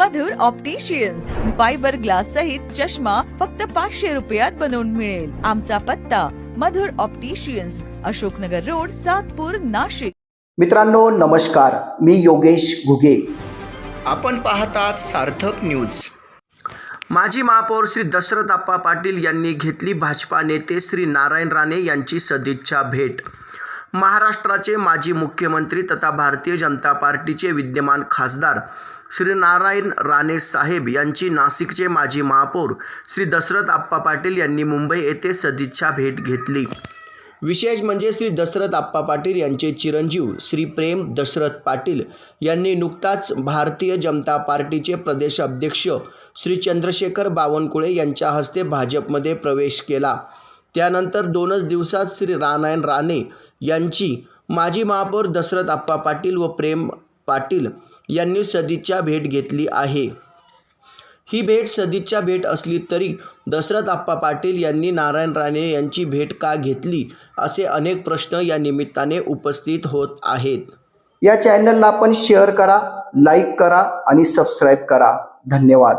मधुर opticians fibre glass सहित चष्मा फक्त पाचशे रुपयात बनवून मिळेल. आमचा पत्ता मधुर ऑप्टिशियन्स अशोकनगर रोड सातपूर नाशिक. मित्रांनो नमस्कार. मी योगेश घुगे. आपण पाहतात सार्थक न्यूज माजी महापौर श्री दशरथ आप्पा पाटील यांनी घेतली भाजपा नेते श्री नारायण राणे यांची सदिच्छा भेट. महाराष्ट्राचे माजी मुख्यमंत्री तथा भारतीय जनता पार्टीचे विद्यमान खासदार श्री नारायण राणे साहेब यांची नाशिकचे माजी महापौर श्री दशरथ आप्पा पाटील यांनी मुंबई येथे सदिच्छा भेट घेतली. विशेष म्हणजे श्री दशरथ आप्पा पाटील यांचे चिरंजीव श्री प्रेम दशरथ पाटील यांनी नुकताच भारतीय जनता पार्टीचे प्रदेश अध्यक्ष श्री चंद्रशेखर बावनकुळे यांच्या हस्ते भाजपमध्ये प्रवेश केला. त्यानंतर दोनच दिवसात श्री रानायण राणे यांची माजी महापौर दशरथ आप्पा पाटील व प्रेम पाटील यांनी सदिच्छा भेट घेतली आहे. ही भेट सदिच्छा भेट असली तरी दशरथ आप्पा पाटील यांनी नारायण राणे यांची भेट का घेतली असे अनेक प्रश्न या निमित्ताने उपस्थित होत आहेत. या चॅनलला आपण शेअर करा लाईक करा आणि सबस्क्राईब करा. धन्यवाद.